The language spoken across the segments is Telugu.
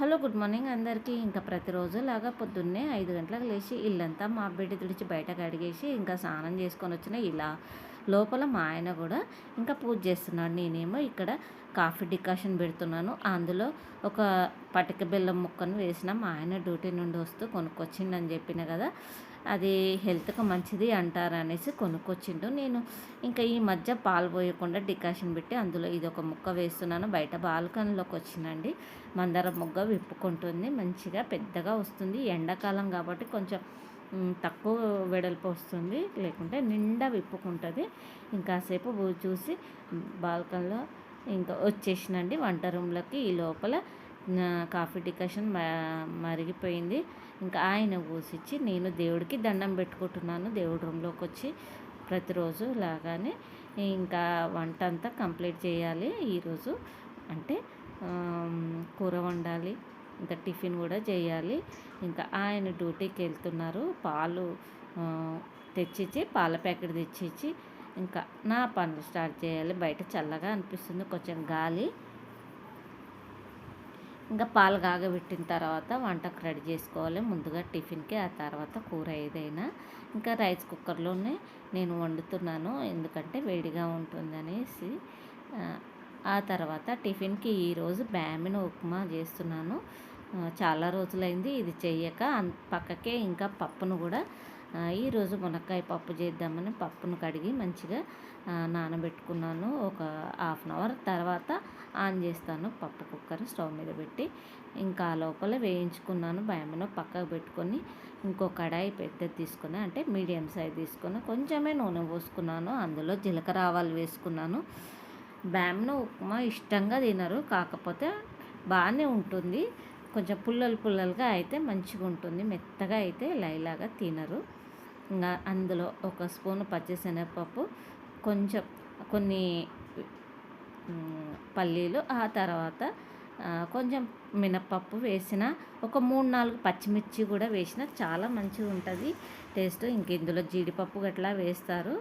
హలో గుడ్ మార్నింగ్ అందరికీ. ఇంకా ప్రతిరోజు లాగా పొద్దున్నే ఐదు గంటలకు లేచి ఇల్లంతా మా బిడ్డ తుడిచి బయటకు అడిగేసి ఇంకా స్నానం చేసుకొని వచ్చిన ఇలా లోపల మా ఆయన కూడా ఇంకా పూజ చేస్తున్నాడు. నేనేమో ఇక్కడ కాఫీ డికాషన్ పెడుతున్నాను. అందులో ఒక పటిక బెల్లం ముక్కను వేసిన మా ఆయన డ్యూటీ నుండి వస్తూ కొనుక్కొచ్చిండని చెప్పిన కదా. అది హెల్త్కి మంచిది అంటారు అనేసి కొనుక్కొచ్చిండు. నేను ఇంకా ఈ మధ్య పాలు పోయకుండా డికాషన్ పెట్టి అందులో ఇది ఒక ముక్క వేస్తున్నాను. బయట బాల్కనీలోకి వచ్చినండి మందార ముగ్గ విప్పుకుంటుంది. మంచిగా పెద్దగా వస్తుంది. ఎండాకాలం కాబట్టి కొంచెం తక్కువ వెడల్పు వస్తుంది. లేకుంటే నిండా విప్పుకుంటుంది. ఇంకాసేపు చూసి బాల్కనీలో ఇంకా వచ్చేసినండి. వంట రూమ్లోకి ఈ లోపల కాఫీ డికాషన్ మరిగిపోయింది. ఇంకా ఆయన కూసిచ్చి నేను దేవుడికి దండం పెట్టుకుంటున్నాను. దేవుడి రూమ్లోకి వచ్చి ప్రతిరోజు లాగానే ఇంకా వంట అంతా కంప్లీట్ చేయాలి. ఈరోజు అంటే కూర వండాలి. ఇంకా టిఫిన్ కూడా చేయాలి. ఇంకా ఆయన డ్యూటీకి వెళ్తున్నారు పాలు తెచ్చిచ్చి పాల ప్యాకెట్ తెచ్చిచ్చి ఇంకా నా పనులు స్టార్ట్ చేయాలి. బయట చల్లగా అనిపిస్తుంది. కొంచెం గాలి. ఇంకా పాలు కాగబెట్టిన తర్వాత వంటకు రెడీ చేసుకోవాలి. ముందుగా టిఫిన్కి ఆ తర్వాత కూర ఏదైనా. ఇంకా రైస్ కుక్కర్లోనే నేను వండుతున్నాను. ఎందుకంటే వేడిగా ఉంటుందనేసి. ఆ తర్వాత టిఫిన్కి ఈరోజు బ్యామిన ఉప్మా చేస్తున్నాను. చాలా రోజులైంది ఇది చెయ్యక. పక్కకే ఇంకా పప్పును కూడా ఈరోజు మునక్కాయ పప్పు చేద్దామని పప్పును కడిగి మంచిగా నానబెట్టుకున్నాను. ఒక హాఫ్ అన్ అవర్ తర్వాత ఆన్ చేస్తాను పప్పు కుక్కర్ స్టవ్ మీద పెట్టి. ఇంకా లోపల వేయించుకున్నాను భయమను పక్కకు పెట్టుకొని ఇంకో కడాయి పెద్దది తీసుకుని అంటే మీడియం సైజ్ తీసుకుని కొంచెమే నూనె పోసుకున్నాను. అందులో జీలకర్ర ఆవాలు వేసుకున్నాను. బ్యామ్ను ఉప్మా ఇష్టంగా తినరు కాకపోతే బాగానే ఉంటుంది. కొంచెం పుల్లలు పుల్లలుగా అయితే మంచిగా ఉంటుంది మెత్తగా అయితే లైలాగా తినరు. ఇంకా అందులో ఒక స్పూన్ పచ్చిశనగపప్పు కొంచెం కొన్ని పల్లీలు ఆ తర్వాత కొంచెం మినప్పప్పు వేసిన ఒక మూడు నాలుగు పచ్చిమిర్చి కూడా వేసిన చాలా మంచిగా ఉంటుంది టేస్ట్. ఇంక ఇందులో జీడిపప్పు గట్లా వేస్తారు.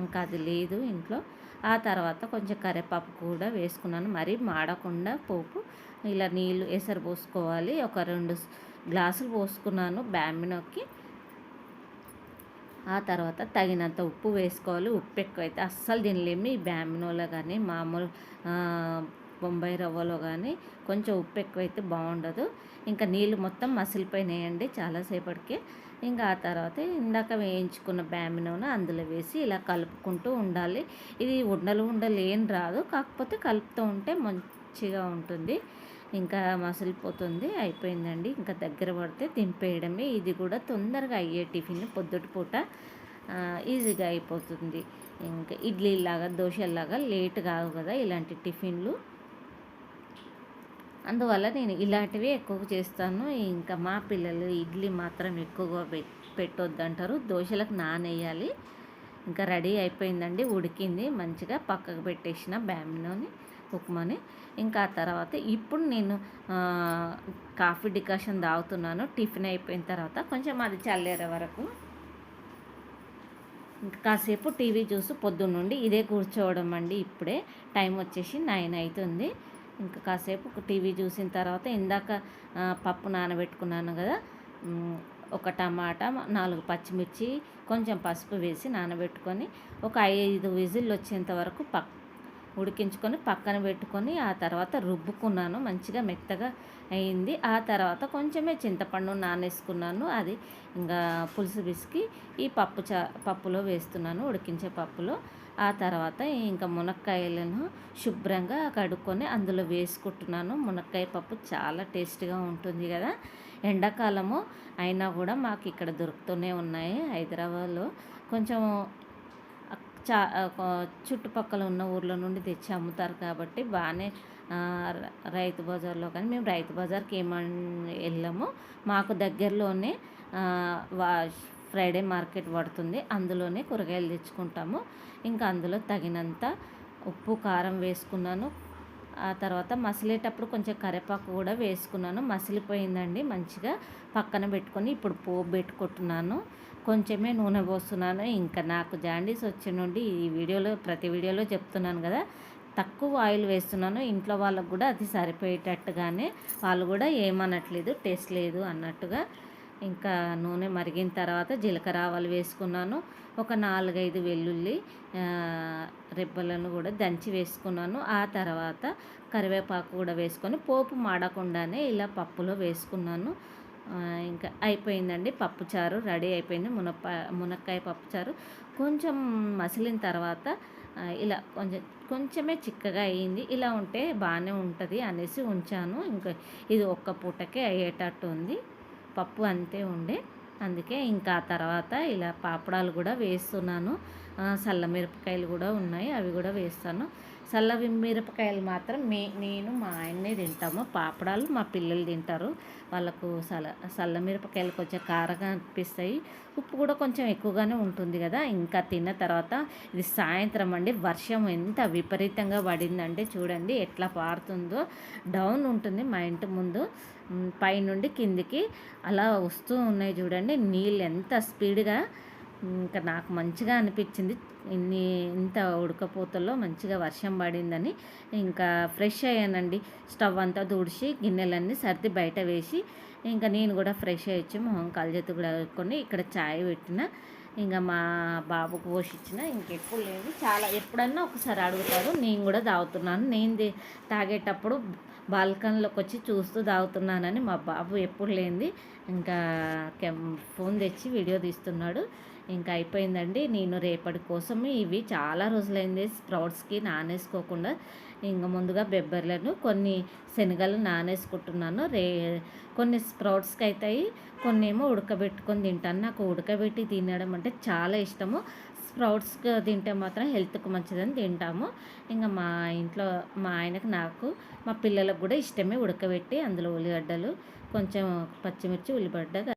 ఇంకా అది లేదు ఇంట్లో. ఆ తర్వాత కొంచెం కరివేపాకు కూడా వేసుకున్నాను. మరీ మాడకుండా పోపు ఇలా నీళ్ళు ఎసరు పోసుకోవాలి. ఒక రెండు గ్లాసులు పోసుకున్నాను బ్యామినోకి. ఆ తర్వాత తగినంత ఉప్పు వేసుకోవాలి. ఉప్పు ఎక్కువైతే అస్సలు తినలేము. ఈ బ్యామినోలో కానీ మామూలు బొంబాయి రవ్వలో కానీ కొంచెం ఉప్పు ఎక్కువైతే బాగుండదు. ఇంకా నీళ్ళు మొత్తం మసిలిపోయినాయండి చాలాసేపటికి. ఇంకా ఆ తర్వాత ఇందాక వేయించుకున్న బ్యామినోను అందులో వేసి ఇలా కలుపుకుంటూ ఉండాలి. ఇది ఉండలు ఉండలు ఏం రాదు. కాకపోతే కలుపుతూ ఉంటే మంచిగా ఉంటుంది. ఇంకా మసిలిపోతుంది అయిపోయిందండి. ఇంకా దగ్గర పడితే దింపేయడమే. ఇది కూడా తొందరగా అయ్యే టిఫిన్ పొద్దుటి పూట ఈజీగా అయిపోతుంది. ఇంకా ఇడ్లీలాగా దోశలాగా లేట్ కావు కదా ఇలాంటి టిఫిన్లు. అందువల్ల నేను ఇలాంటివి ఎక్కువ చేస్తాను. ఇంకా మా పిల్లలు ఇడ్లీ మాత్రం ఎక్కువగా పెట్టొద్దంటారు. దోశలకు నానేయాలి. ఇంకా రెడీ అయిపోయిందండి ఉడికింది. మంచిగా పక్కకు పెట్టేసిన బ్యామినోని. ఉప్మాని. ఇంకా ఆ తర్వాత ఇప్పుడు నేను కాఫీ డికాషన్ తాగుతున్నాను టిఫిన్ అయిపోయిన తర్వాత కొంచెం అది చల్లేరే వరకు. కాసేపు టీవీ చూసి పొద్దున్నుండి ఇదే కూర్చోవడం అండి ఇప్పుడే. టైం వచ్చేసి నైన్ అవుతుంది ఇంకా కాసేపు టీవీ చూసిన తర్వాత ఇందాక పప్పు నానబెట్టుకున్నాను కదా. ఒక టమాటా నాలుగు పచ్చిమిర్చి కొంచెం పసుపు వేసి నానబెట్టుకొని ఒక ఐదు విజిల్ వచ్చేంత వరకు పక్ ఉడికించుకొని పక్కన పెట్టుకొని ఆ తర్వాత రుబ్బుకున్నాను. మంచిగా మెత్తగా అయింది. ఆ తర్వాత కొంచెమే చింతపండు నానేసుకున్నాను. అది ఇంకా పులుసు బిసికి ఈ పప్పు చా పప్పులో వేస్తున్నాను ఉడికించే పప్పులో. ఆ తర్వాత ఇంకా మునక్కాయలను శుభ్రంగా కడుక్కొని అందులో వేసుకుంటున్నాను. మునక్కాయ పప్పు చాలా టేస్ట్గా ఉంటుంది కదా. ఎండాకాలము అయినా కూడా మాకు ఇక్కడ దొరుకుతూనే ఉన్నాయి. హైదరాబాద్లో కొంచెం చా చుట్టుపక్కల ఉన్న ఊర్ల నుండి తెచ్చి అమ్ముతారు కాబట్టి బాగానే రైతు బజార్లో కానీ మేము రైతు బజార్కి ఏమని వెళ్ళాము. మాకు దగ్గరలోనే వా ఫ్రైడే మార్కెట్ పడుతుంది. అందులోనే కూరగాయలు తెచ్చుకుంటాము. ఇంకా అందులో తగినంత ఉప్పు కారం వేసుకున్నాను. ఆ తర్వాత మసిలేటప్పుడు కొంచెం కరివేపాకు కూడా వేసుకున్నాను. మసిలిపోయిందండి మంచిగా పక్కన పెట్టుకొని ఇప్పుడు పోపు పెట్టుకుంటున్నాను. కొంచెమే నూనె పోస్తున్నాను. ఇంకా నాకు జాండీస్ వచ్చి నుండి ఈ వీడియోలో ప్రతి వీడియోలో చెప్తున్నాను కదా. తక్కువ ఆయిల్ వేస్తున్నాను. ఇంట్లో వాళ్ళకు కూడా అది సరిపోయేటట్టుగానే వాళ్ళు కూడా ఏమనట్లేదు టేస్ట్ లేదు అన్నట్టుగా. ఇంకా నూనె మరిగిన తర్వాత జీలకర్ర ఆవాలు వేసుకున్నాను. ఒక నాలుగైదు వెల్లుల్లి రెబ్బలను కూడా దంచి వేసుకున్నాను. ఆ తర్వాత కరివేపాకు కూడా వేసుకొని పోపు మాడకుండానే ఇలా పప్పులో వేసుకున్నాను. ఇంకా అయిపోయిందండి పప్పుచారు రెడీ అయిపోయింది మునప్ప మునక్కాయ పప్పుచారు. కొంచెం మసిలిన తర్వాత ఇలా కొంచెం కొంచెమే చిక్కగా అయ్యింది ఇలా ఉంటే బాగానే ఉంటుంది అనేసి ఉంచాను. ఇంకా ఇది ఒక్క పూటకే అయ్యేటట్టు ఉంది. పప్పు అంతే ఉండే. అందుకే ఇంకా తర్వాత ఇలా పాపడాలు కూడా వేస్తున్నాను. చల్ల మిరపకాయలు కూడా ఉన్నాయి. అవి కూడా వేస్తాను. చల్ల మిరపకాయలు మాత్రం మే నేను మా ఆయన్నే తింటాము. పాపడాలు మా పిల్లలు తింటారు. వాళ్ళకు చల్ల చల్ల మిరపకాయలు కొంచెం కారంగా అనిపిస్తాయి. ఉప్పు కూడా కొంచెం ఎక్కువగానే ఉంటుంది కదా. ఇంకా తిన్న తర్వాత ఇది సాయంత్రం అండి. వర్షం ఎంత విపరీతంగా పడిందంటే చూడండి ఎట్లా పారుతుందో. డౌన్ ఉంటుంది మా ఇంటి ముందు. పైనుండి కిందికి అలా వస్తూ ఉన్నాయి చూడండి. నీళ్ళు ఎంత స్పీడ్గా ఇంకా నాకు మంచిగా అనిపించింది. ఇన్ని ఇంత ఉడకపోతల్లో మంచిగా వర్షం పడిందని ఇంకా ఫ్రెష్ అయ్యానండి. స్టవ్ అంతా తుడిచి గిన్నెలన్నీ సర్ది బయట వేసి ఇంకా నేను కూడా ఫ్రెష్ అయ్యొచ్చి మొహం కాలు కూడా కొన్ని ఇక్కడ చాయ్ పెట్టిన. ఇంకా మా బాబుకు పోషించిన. ఇంకెప్పుడు లేదు చాలా ఎప్పుడన్నా ఒకసారి అడుగుతారు నేను కూడా తాగుతున్నాను. నేను తాగేటప్పుడు బాల్కనీలోకి వచ్చి చూస్తూ తాగుతున్నానని మా బాబు ఎప్పుడు లేనిది. ఇంకా ఫోన్ తెచ్చి వీడియో తీస్తున్నాడు. ఇంకా అయిపోయిందండి. నేను రేపటి కోసం ఇవి చాలా రోజులైంది స్ప్రౌట్స్కి నానేసుకోకుండా. ఇంకా ముందుగా బెబ్బర్లను కొన్ని శనగలు నానేసుకుంటున్నాను. రే కొన్ని స్ప్రౌట్స్కి అవుతాయి కొన్ని ఏమో ఉడకబెట్టుకొని తింటాను. నాకు ఉడకబెట్టి తినడం అంటే చాలా ఇష్టము. స్ప్రౌట్స్ తింటే మాత్రం హెల్త్కి మంచిదని తింటాము. ఇంకా మా ఇంట్లో మా ఆయనకు నాకు మా పిల్లలకు కూడా ఇష్టమే ఉడకబెట్టి అందులో ఉల్లిగడ్డలు కొంచెం పచ్చిమిర్చి ఉల్లిగడ్డ